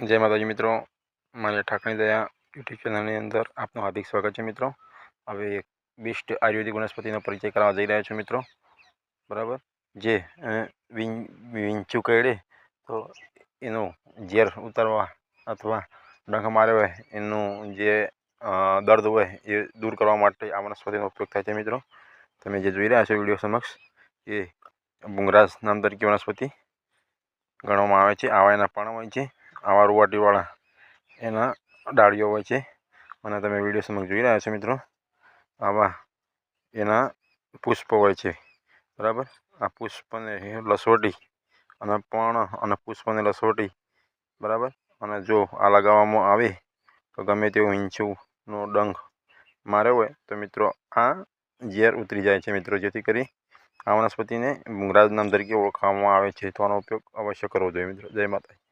જય માતાજી મિત્રો. મારી ઠાકણી દયા યુટ્યુબ ચેનલની અંદર આપનું હાર્દિક સ્વાગત છે મિત્રો. હવે એક બેસ્ટ આયુર્વેદિક વનસ્પતિનો પરિચય કરવા જઈ રહ્યા છું મિત્રો. બરાબર? જે વિંચું કરડે તો એનું ઝેર ઉતારવા અથવા ડંખ માર્યો હોય, એનું જે દર્દ હોય એ દૂર કરવા માટે આ વનસ્પતિનો ઉપયોગ થાય છે મિત્રો. તમે જે જોઈ રહ્યા છો વીડિયો સમક્ષ, એ ભૂંગરાજ નામ તરીકે વનસ્પતિ ગણવામાં આવે છે. આવા એના પણ હોય છે. આવા રૂવાટીવાળા એના ડાળીઓ હોય છે. અને તમે વીડિયો સમક્ષ જોઈ રહ્યા છો મિત્રો, આવા એના પુષ્પ હોય છે. બરાબર? આ પુષ્પને લસોટી અને પણ અને પુષ્પને લસોટી બરાબર? અને જો આ લગાવવામાં આવે તો ગમે તેવું હિંચુનો ડંખ માર્યો હોય તો મિત્રો આ ઝેર ઉતરી જાય છે મિત્રો, જેથી કરી આ વનસ્પતિને ભૂંગરાજ નામ તરીકે ઓળખવામાં આવે છે. તો આનો ઉપયોગ અવશ્ય કરવો જોઈએ મિત્રો. જય માતા